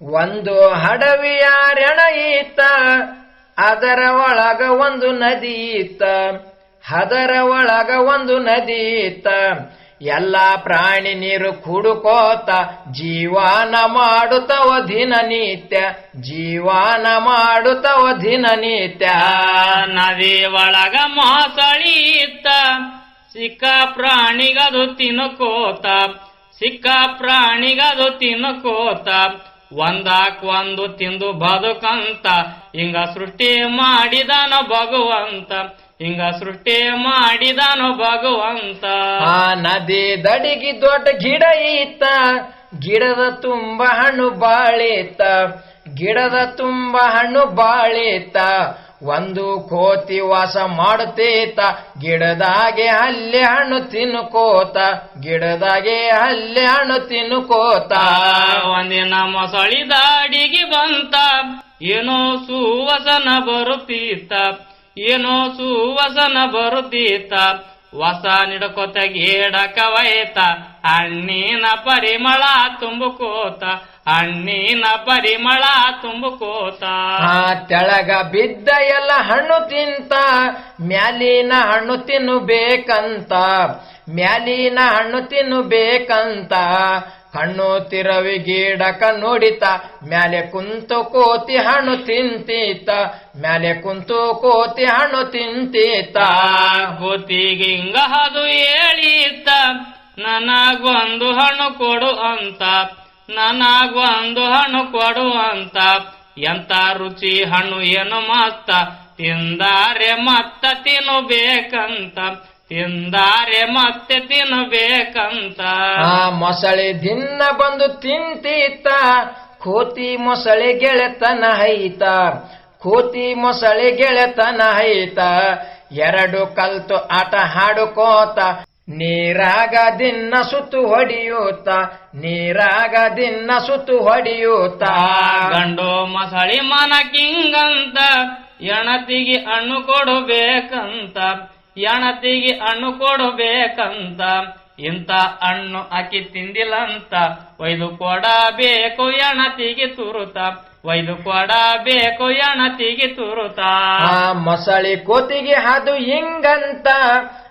ಒಂದು ಹಡವಿಯ ರಣಯಿತ ಅದರ ಒಳಗ ಒಂದು ನದಿ ಇತ್ತ ಅದರ ಒಳಗ ಒಂದು ನದಿ ಇತ್ತ ಎಲ್ಲ ಪ್ರಾಣಿ ನೀರು ಕುಡುಕೋತ, ಜೀವನ ಮಾಡುತ್ತವ ದಿನನಿತ್ಯ ಜೀವನ ಮಾಡುತ್ತವ ದಿನನಿತ್ಯ ನದಿ ಒಳಗ ಇತ್ತ ಸಿಕ್ಕ ಪ್ರಾಣಿಗದು ತಿನ್ಕೋತ, ಸಿಕ್ಕ ಪ್ರಾಣಿಗದು ತಿನ್ಕೋತ ಒಂದಾಕ್ ಒಂದು ತಿಂದು ಬದುಕಂತ ಹಿಂಗ ಸೃಷ್ಟಿ ಮಾಡಿದನು ಭಗವಂತ ಹಿಂಗ ಸೃಷ್ಟಿ ಮಾಡಿದನು ಭಗವಂತ. ಆ ನದಿ ದಡಿಗಿ ದೊಡ್ಡ ಗಿಡ ಈತ ಗಿಡದ ತುಂಬ ಹಣ್ಣು ಬಾಳೆತ್ತ, ಗಿಡದ ತುಂಬ ಹಣ್ಣು ಬಾಳೇತ ಒಂದು ಕೋತಿ ವಾಸ ಮಾಡುತ್ತೇತ, ಗಿಡದಾಗೆ ಹಲ್ಲೆ ಹಣ್ಣು ತಿನ್ಕೋತ, ಗಿಡದಾಗೆ ಹಲ್ಲೆ ಹಣ್ಣು ತಿನ್ಕೋತ. ಒಂದಿನ ಮೊಸಳಿ ಬಂತ, ಏನೋ ಸುವಸನ ಬರುತ್ತೀತ, ಏನೋ ಸುವಸನ ಬರುತ್ತೀತ. ಹೊಸ ನಿಡ್ಕೋತ ಗೇಡಕವೈತ ಹಣ್ಣಿನ ಪರಿಮಳ ತುಂಬುಕೋತ, ಹಣ್ಣಿನ ಪರಿಮಳ ತುಂಬುಕೋತ. ತೆಳಗ ಬಿದ್ದ ಎಲ್ಲ ಹಣ್ಣು ತಿಂತ, ಮ್ಯಾಲಿನ ಹಣ್ಣು ತಿನ್ನಬೇಕಂತ, ಮ್ಯಾಲಿನ ಹಣ್ಣು ತಿನ್ನಬೇಕಂತ ಕಣ್ಣು ತಿರವಿ ಗೀಡಕ ನೋಡಿತ, ಮ್ಯಾಲೆ ಕುಂತು ಕೋತಿ ಹಣ್ಣು ತಿಂತೀತ, ಮ್ಯಾಲೆ ಕುಂತು ಕೋತಿ ಹಣ್ಣು ತಿಂತೀತ. ಕೋತಿಗೆ ಹಿಂಗ ಅದು ಹೇಳಿತ ನನಗೊಂದು ಹಣ್ಣು ಕೊಡು ಅಂತ ನನಗೊಂದು ಹಣ್ಣು ಕೊಡು ಅಂತ. ಎಂತ ರುಚಿ ಹಣ್ಣು ಏನು ಮಸ್ತ ತಿಂದಾರೆ ಮತ್ತ ತಿನ್ನಬೇಕಂತ. ತಿಂದಾರೆ ಮತ್ತೆ ತಿನ್ನಬೇಕಂತ ಆ ಮೊಸಳೆ ದಿನ ಬಂದು ತಿಂತೀತ ಕೋತಿ ಮೊಸಳೆ ಗೆಳೆತನ ಹೈತ ಕೋತಿ ಮೊಸಳೆ ಗೆಳೆತನ ಹೈತ ಎರಡು ಕಲ್ತು ಆಟ ಹಾಡುಕೋತ ನೀರಾಗ ದಿನ್ನ ಸುತ್ತು ಹೊಡಿಯೂತ ನೀರಾಗ ದಿನ ಸುತ್ತು ಹೊಡಿಯೂತ. ಗಂಡು ಮೊಸಳಿ ಮನ ಕಿಂಗಂತ ಎಣತಿಗೆ ಹಣ್ಣು ಕೊಡಬೇಕಂತ. ಎಣತಿಗೆ ಹಣ್ಣು ಕೊಡಬೇಕಂತ ಇಂಥ ಹಣ್ಣು ಅಕ್ಕಿ ತಿಂದಿಲ್ಲಂತ, ಒಯ್ದು ಕೊಡಬೇಕು ಎಣತಿಗೆ ತುರುತ, ಒಯ್ದು ಕೊಡಬೇಕು ಎಣತಿಗೆ ತುರುತ. ಆ ಮೊಸಳಿ ಕೋತಿಗೆ ಅದು ಹಿಂಗಂತ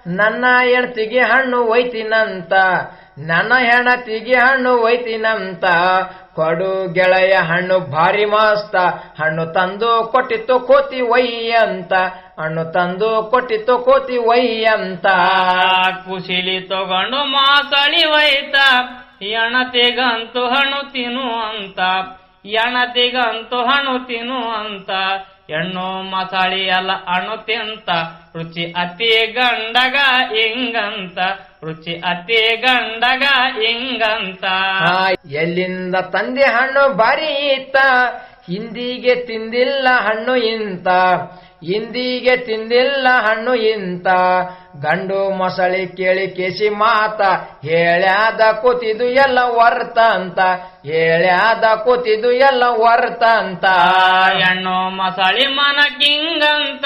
ನನ್ನ ಹೆಣ್ತಿಗೆ ಹಣ್ಣು ಒಯ್ತಿನಂತ, ನನ್ನ ಹೆಣತಿಗೆ ಹಣ್ಣು ಒಯ್ತಿನಂತ, ಕೊಡು ಗೆಳೆಯ ಹಣ್ಣು ಭಾರಿ ಮಸ್ತ, ಹಣ್ಣು ತಂದು ಕೊಟ್ಟಿತ್ತು ಕೋತಿ ಒಯ್ಯ ಅಂತ, ಹಣ್ಣು ತಂದು ಕೊಟ್ಟಿತ್ತು ಕೋತಿ ಒಯ್ಯ ಅಂತ. ಕುಶಿಲಿ ತಗೊಂಡು ಮಾಸಳಿ ಒಯ್ತ ಹೆಣತಿಗಂತು ಹಣ್ಣು ತಿನ್ನು ಅಂತೂ ತಿನ್ನು ಅಂತ ಹೆಣ್ಣು ಮಸಾಳಿ ಅಲ್ಲ ಹಣ್ಣು ತಿಂತ, ರುಚಿ ಅತಿ ಗಂಡಗ ಹಿಂಗಂತ ರುಚಿ ಅತಿ ಗಂಡಗ ಹಿಂಗಂತ ಎಲ್ಲಿಂದ ತಂದೆ ಹಣ್ಣು ಬಾರಿ ಹಿಂದಿಗೆ ತಿಂದಿಲ್ಲ ಹಣ್ಣು ಇಂತ. ಹಿಂದಿಗೆ ತಿಂದಿಲ್ಲ ಹಣ್ಣು ಇಂತ. ಗಂಡು ಮೊಸಳಿ ಕೇಳಿ ಕೇಸಿ ಮಾತ, ಹೇಳ್ಯಾದ ಕೂತಿದು ಎಲ್ಲ ವರ್ತ ಅಂತ. ಹೇಳ್ಯಾದ ಕೂತಿದು ಎಲ್ಲ ವರ್ತ ಅಂತ. ಹೆಣ್ಣು ಮೊಸಳಿ ಮನ ಕಿಂಗಂತ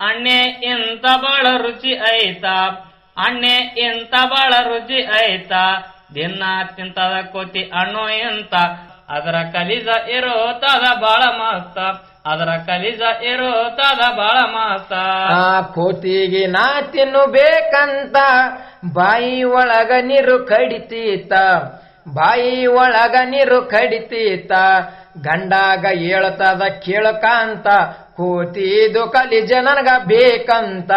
ಅಣ್ಣೆ ಎಂತ ಬಳ ರುಚಿ ಐತ. ಅಣ್ಣೆ ಎಂತ ಬಳ ರುಚಿ ಐತ. ದಿನ ತಿಂತದ ಕೋತಿ ಅಣ್ಣು ಇಂತ. ಅದರ ಕಲಿಜ ಇರೋತದ ಬಾಳ ಮಸ್ತ ಅದರ ಕಲಿಜ ಇರೋತದ ಬಾಳ ಮಾಸ. ಆ ಕೋತಿಗೆ ನಾ ತಿನ್ನಬೇಕಂತ ಬಾಯಿ ಒಳಗ ನೀರು ಕಡಿತೀತ. ಬಾಯಿ ಒಳಗ ನೀರು ಕಡಿತೀತ ಗಂಡಾಗ ಹೇಳ್ತದ ಕೇಳಕಂತ ಕೋತಿದು ಕಲಿಜ ನನಗ ಬೇಕಂತ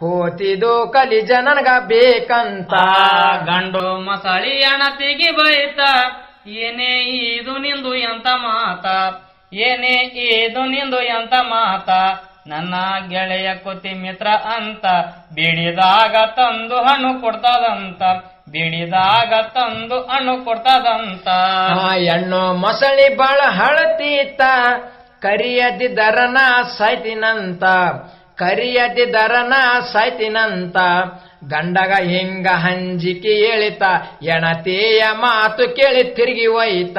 ಕೋತಿದು ಕಲಿಜ ನನಗ ಬೇಕಂತ. ಗಂಡು ಮಸಾಳಿ ಅಣತಿಗೆ ಬೈತ ಏನೇ ಇದು ನಿಂದು ಎಂತ ಮಾತ. ಏನೇ ಇದು ನಿಂದು ಎಂತ ಮಾತ? ನನ್ನ ಗೆಳೆಯ ಕೊತಿ ಮಿತ್ರ ಅಂತ. ಬಿಡಿದಾಗ ತಂದು ಹಣ್ಣು ಕೊಡ್ತದಂತ. ಬಿಡಿದಾಗ ತಂದು ಹಣ್ಣು ಕೊಡ್ತದಂತ. ಹೆಣ್ಣು ಮೊಸಳಿ ಬಾಳ ಹಳತೀತ ಕರಿಯದಿದ್ದರನ ಸಾಯ್ತಿನಂತ ಕರಿಯದಿದ್ದರನ ಸೈತಿನಂತ, ಗಂಡಗ ಹಿಂಗ ಹಂಜಿಕೆ ಹೇಳಿತ ಎಣತೆಯ ಮಾತು ಕೇಳಿ ತಿರುಗಿ ಒಯ್ತ,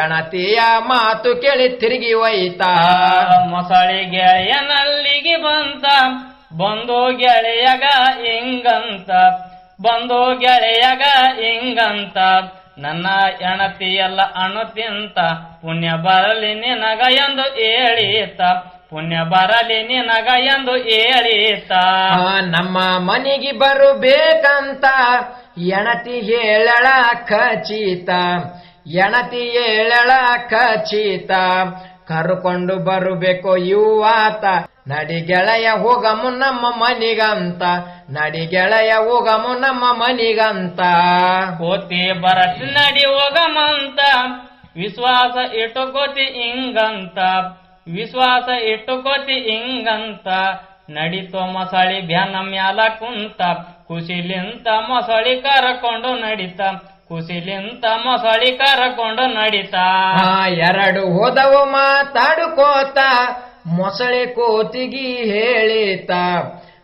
ಎಣತೆಯ ಮಾತು ಕೇಳಿ ತಿರುಗಿ ಒಯ್ತ. ಮೊಸಳಿ ಗೆಳೆಯನಲ್ಲಿಗೆ ಬಂತ, ಬಂದು ಗೆಳೆಯಗ ಹಿಂಗಂತ, ಬಂದು ಗೆಳೆಯಗ ಹಿಂಗಂತ. ನನ್ನ ಎಣತಿಯಲ್ಲ ಅಣುತಿಂತ ಅಣು ತಿಂತ, ಪುಣ್ಯ ಬರಲಿ ನಿನಗ ಎಂದು ಹೇಳಿತ. ಪುಣ್ಯ ಬರಲಿ ನಿನಗ ಎಂದು ಹೇಳಿತ ನಮ್ಮ ಮನೆಗೆ ಬರಬೇಕಂತ ಎಣತಿ ಹೇಳಳ ಖಚಿತ ಎಣತಿ ಹೇಳಳ ಖಚಿತ. ಕರ್ಕೊಂಡು ಬರಬೇಕು ಯುವಾತ ನಡಿ ಗೆಳೆಯ ಹೋಗಮು ನಮ್ಮ ಮನಿಗಂತ ನಡಿ ಗೆಳೆಯ ಹೋಗಮು ನಮ್ಮ ಮನಿಗಂತ. ಕೋತಿ ಬರತ್ ನಡಿ ಹೋಗಮಂತ ವಿಶ್ವಾಸ ಇಟ್ಟುಕೋತಿ ಹಿಂಗಂತ ವಿಶ್ವಾಸ ಇಟ್ಟುಕೋತಿ ಹಿಂಗಂತ ನಡಿತೋ ಮೊಸಳಿ ಬ್ಯಾನ ಮ್ಯಾಲ ಕುಂತ ಕುಸಿಲಿಂತ ಮೊಸಳಿ ಕರಕೊಂಡು ನಡಿತ ಕುಸಿಲಿಂತ ಮೊಸಳಿ ಕರಕೊಂಡು ನಡಿತ. ಎರಡು ಹೋದವು ಮಾತಾಡುಕೋತ, ಮೊಸಳೆ ಕೋತಿಗಿ ಹೇಳಿತ,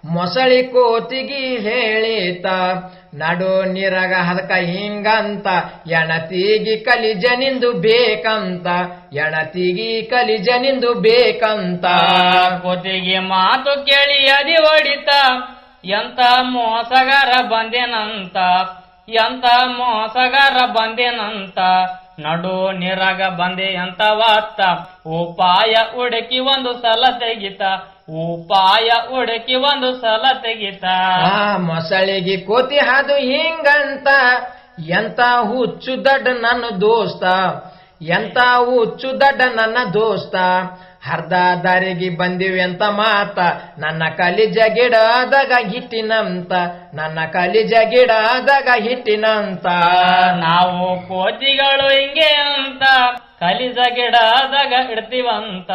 ಮೊಸಳಿ ಕೋತಿಗಿ ಹೇಳಿತ ನಡು ನಿರಗ ಹದಕ ಹಿಂಗಂತ, ಎಣತಿಗಿ ಕಲಿಜನಿಂದು ಬೇಕಂತ, ಎಣತಿಗಿ ಕಲಿಜನಿಂದು ಬೇಕಂತ. ಕೊತಿಗೆ ಮಾತು ಕೇಳಿ ಅದಿ ಹೊಡಿತ, ಎಂತ ಮೋಸಗಾರ ಬಂದೇನಂತ, ಎಂತ ಮೋಸಗಾರ ಬಂದೇನಂತ. ನಡು ನಿರಗ ಬಂದೆ ಎಂತ ವಾತ್ತ, ಉಪಾಯ ಹುಡುಕಿ ಒಂದು ಸಲ ತೆಗಿತ ಉಪಾಯ ಹುಡುಕಿ ಒಂದು ಸಲ ತೆಗಿತ. ಆ ಮೊಸಳಿಗೆ ಕೋತಿ ಹಾದು ಹಿಂಗಂತ ಎಂತ ಹುಚ್ಚು ದಡ್ಡ ನನ್ನ ದೋಸ್ತ ಎಂತ ಹುಚ್ಚು ದಡ್ಡ ನನ್ನ ದೋಸ್ತ ಅರ್ಧ ದಾರಿಗೆ ಬಂದಿವಿ ಅಂತ ಮಾತ ನನ್ನ ಕಲಿಜ ಗಿಡದಾಗ ಹಿಟ್ಟಿನಂತ ನನ್ನ ಕಲಿಜ ಗಿಡದಾಗ ಹಿಟ್ಟಿನಂತ. ನಾವು ಕೋತಿಗಳು ಹಿಂಗೆ ಅಂತ ಕಲಿಜ ಗಿಡದಾಗ ಇಡ್ತೀವಂತ.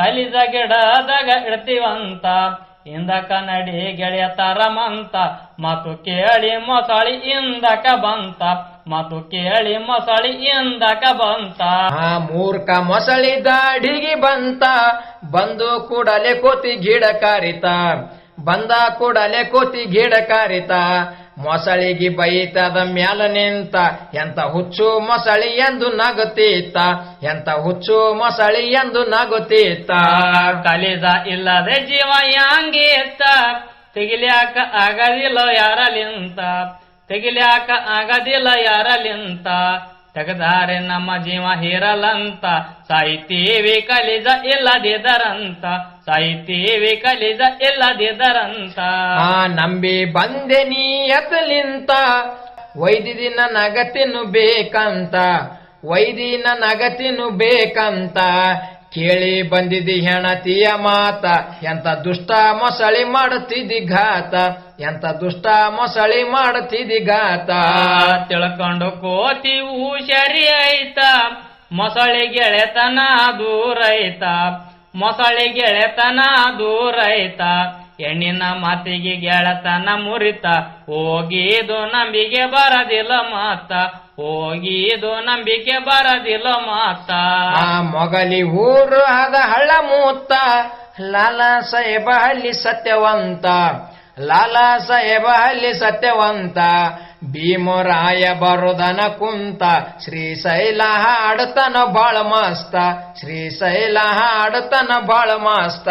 ಕಲಿಜ ಗಿಡದಾಗ ಇಡ್ತೀವಂತ ಇಂದಕ ನಡಿ ಗೆಳೆಯ ತರಮಂತ ಮತ್ತು ಕೇಳಿ ಮೊಸಳಿ ಇಂದಕ ಬಂತ ಮತ್ತು ಕೇಳಿ ಮೊಸಳಿ ಇಂದಕ ಬಂತ. ಆ ಮೂರ್ಖ ಮೊಸಳಿ ದಾಡಿಗೆ ಬಂತ, ಬಂದು ಕೂಡಲೇ ಕೋತಿ ಗಿಡ ಕಾರಿತ, ಬಂದ ಕೂಡಲೇ ಕೋತಿ ಗಿಡ ಕಾರಿತ ಮೊಸಳಿಗೆ ಬೈತದ ಮ್ಯಾಲ ನಿಂತ, ಎಂತ ಹುಚ್ಚು ಮೊಸಳಿ ಎಂದು ನಗುತ್ತೀತ, ಎಂತ ಹುಚ್ಚು ಮೊಸಳಿ ಎಂದು ನಗುತ್ತೀತ. ಕಲಿದ ಇಲ್ಲದೆ ಜೀವ ಯಾಂಗೀತ ತೆಗಿಲ್ಯಾಕ ಆಗದಿಲ್ಲ ಯಾರಲಿಂತ ತೆಗಿಲ್ಯಾಕ ಆಗದಿಲ್ಲ ಯಾರಲಿಂತ ತೆಗದಾರೆ ನಮ್ಮ ಜೀವ ಹೀರಲಂತ ಸಾಹಿತೀವಿ ಕಲಿಜ ಇಲ್ಲದಿದರಂತ ಸಾಹಿತೀವಿ ಕಲಿಜ ಇಲ್ಲದಿದರಂತ ಆ ನಂಬಿ ಬಂದೆ ನೀ ಎತ್ತಲಿಂತ ವೈದಿನ ನಗತಿನು ಬೇಕಂತ ವೈದಿ ನಗತಿನು ಬೇಕಂತ ಕೇಳಿ ಬಂದಿದಿ ಹೆಣತಿಯ ಮಾತ, ಎಂತ ದುಷ್ಟ ಮೊಸಳಿ ಮಾಡುತ್ತಿದ್ದಿ ಘಾತ, ಎಂತ ದುಷ್ಟ ಮೊಸಳಿ ಮಾಡುತ್ತಿದ್ದಿ ಘಾತ. ತಿಳ್ಕೊಂಡು ಕೋತಿ ಹುಷಾರಿ ಆಯ್ತ ಮೊಸಳಿ ಗೆಳೆತನ ದೂರ ಐತ ಮೊಸಳಿ ಗೆಳೆತನ ದೂರ ಐತ ಹೆಣ್ಣಿನ ಮಾತಿಗೆ ಗೆಳೆತನ ಮುರಿತ ಹೋಗಿದು ನಂಬಿಕೆ ಬರದಿಲ್ಲ ಮಾತ ಹೋಗಿದು ನಂಬಿಕೆ ಬರದಿಲ್ಲ ಮಾತ. ಆ ಮೊಗಲಿ ಊರು ಆದ ಹಳ್ಳ ಮೂತ್ತ ಲಾಲಾ ಸಾಹೇಬ ಹಳ್ಳಿ ಸತ್ಯವಂತ, ಲಾಲಾ ಸಾಹೇಬ ಹಳ್ಳಿ ಸತ್ಯವಂತ ಭೀಮರಾಯ ಬರುದನ ಕುಂತ ಶ್ರೀಶೈಲ ಹಾಡತನ ಬಾಳ ಮಸ್ತ ಶ್ರೀಶೈಲ ಹಾಡತನ ಬಾಳ ಮಸ್ತ.